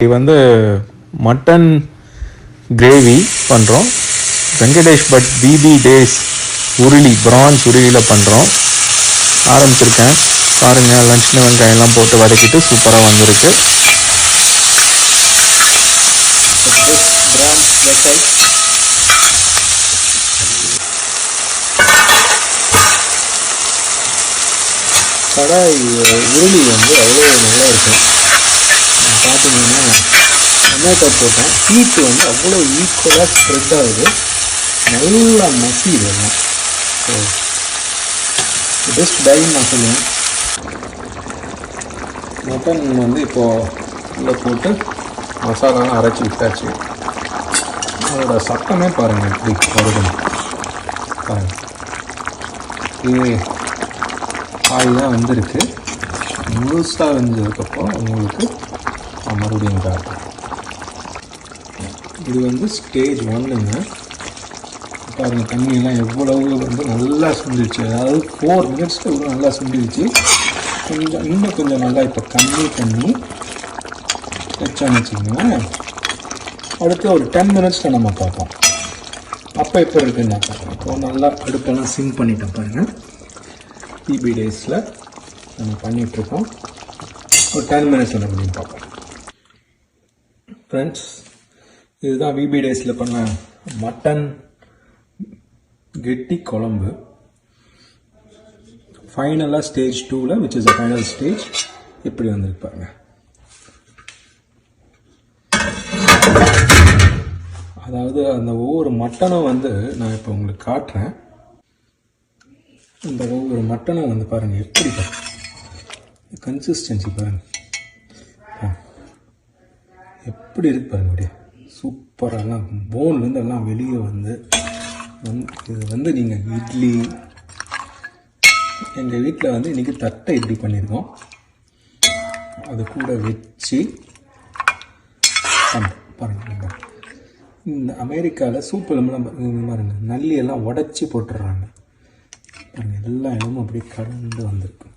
இது வந்து mutton gravy பண்ணுறோம் வெங்கடேஷ் பட் பிபி டேஸ் உருளி பிரான்ஸ் உருளியில் பண்ணுறோம் ஆரம்பிச்சிருக்கேன். பாருங்கள் லஞ்சில் வெங்காயம்லாம் போட்டு வதக்கிட்டு சூப்பராக வந்திருக்கு. கடாய் உருளி வந்து அவ்வளோ நல்லா இருக்கும். பார்த்தீங்கன்னா டொமேட்டோ போட்டேன். ஹீட்டு வந்து அவ்வளோ ஈக்குவலாக ஸ்ப்ரெட் ஆகுது. நல்லா மசி இதெல்லாம் ஸோ பெஸ்ட் டைம் நான் சொல்லுவேன். மட்டன் வந்து இப்போது உள்ளே போட்டு மசாலாலாம் அரைச்சி விட்டாச்சு. அதோட சத்தமே பாருங்கள் எப்படி வருதுன்னு. பாருங்கள் இது காய் தான் வந்திருக்கு. முழுசாக வந்ததுக்கப்புறம் உங்களுக்கு மறுபடியும் காட்டுறேன் இது வந்து ஸ்டேஜ் ஒன்றுங்க பாருங்கள் தண்ணியெல்லாம் எவ்வளவு வந்து நல்லா சுண்டிடுச்சு அதாவது ஃபோர் மினிட்ஸ்க்கு இவ்வளோ நல்லா சுண்டிடுச்சு கொஞ்சம் இன்னும் கொஞ்சம் நல்லா இப்போ கம்மி பண்ணி வச்சோன்னு வச்சுக்கோங்களேன். அடுத்து ஒரு டென் மினிட்ஸில் நம்ம பார்ப்போம். அப்போ இப்போ இருக்குன்னு நான் பார்ப்போம் இப்போ நல்லா அடுப்பெல்லாம் சிங் பண்ணிட்டேன் பாருங்கள் டிபி டேஸில் நம்ம பண்ணிகிட்ருக்கோம் ஒரு டென் மினிட்ஸ் நம்ம பண்ணி பார்ப்போம். ஃப்ரெண்ட்ஸ் இதுதான் விபி டேஸில் பண்ண மட்டன் கெட்டி குழம்பு. ஃபைனலாக ஸ்டேஜ் டூவில் which is a final stage இப்படி வந்திருப்பாங்க அதாவது அந்த ஒவ்வொரு மட்டனும் வந்து நான் இப்போ உங்களுக்கு காட்டுறேன். இந்த ஒவ்வொரு மட்டனும் வந்து பாருங்கள் எப்படி கன்சிஸ்டன்சி பாருங்கள் எப்படி இருக்கு பாருங்க அப்படியே சூப்பராகலாம் போன்லேருந்து எல்லாம் வெளியே வந்து இது வந்து நீங்கள் இட்லி எங்கள் வீட்டில் வந்து இன்றைக்கி தட்டை இட்லி பண்ணியிருக்கோம் அது கூட வச்சு பாருங்க பாருங்கள் இந்த அமெரிக்காவில் சூப் எலும்புலாம் பாருங்க நல்லி எல்லாம் உடச்சி போட்டுடுறாங்க பாருங்கள் எல்லா இடமும் அப்படியே கலந்து வந்திருக்கு